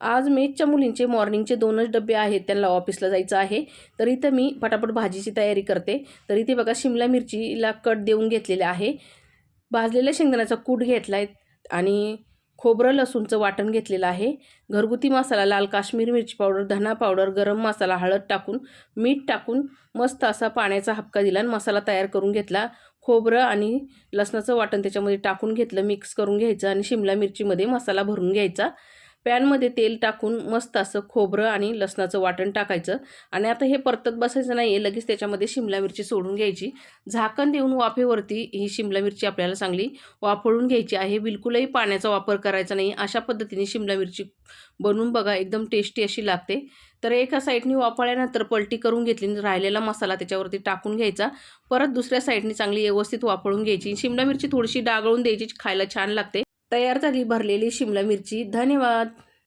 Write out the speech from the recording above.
आज मेचच्या मुलींचे मॉर्निंगचे दोनच डबे आहेत त्यांना ऑफिसला जायचं आहे. तर इथं मी पटापट भाजीची तयारी करते. तर इथे बघा शिमला मिरचीला कट देऊन घेतलेले आहे. भाजलेल्या शेंगदाण्याचा कूट घेतला आहे आणि खोबरं लसूणचं वाटण घेतलेलं आहे. घरगुती मसाला लाल काश्मीरी मिरची पावडर धना पावडर गरम मसाला हळद टाकून मीठ टाकून मस्त असा पाण्याचा हपका दिला आणि मसाला तयार करून घेतला. खोबरं आणि लसणाचं वाटण त्याच्यामध्ये टाकून घेतलं मिक्स करून घ्यायचं आणि शिमला मिरचीमध्ये मसाला भरून घ्यायचा. पॅनमध्ये तेल टाकून मस्त असं खोबरं आणि लसणाचं वाटण टाकायचं. आणि आता हे परतत बसायचं नाही आहे लगेच त्याच्यामध्ये शिमला मिरची सोडून घ्यायची. झाकण देऊन वाफेवरती ही शिमला मिरची आपल्याला चांगली वाफळून घ्यायची आहे. बिलकुलही पाण्याचा वापर करायचा नाही. अशा पद्धतीने शिमला मिरची बनवून बघा एकदम टेस्टी अशी लागते. तर एका साईडनी वाफळल्यानंतर पलटी करून घेतली राहिलेला मसाला त्याच्यावरती टाकून घ्यायचा. परत दुसऱ्या साईडनी चांगली व्यवस्थित वाफळून घ्यायची. शिमला मिरची थोडीशी डागळून द्यायची खायला छान लागते. तयार झाली भरलेली शिमला मिरची. धन्यवाद.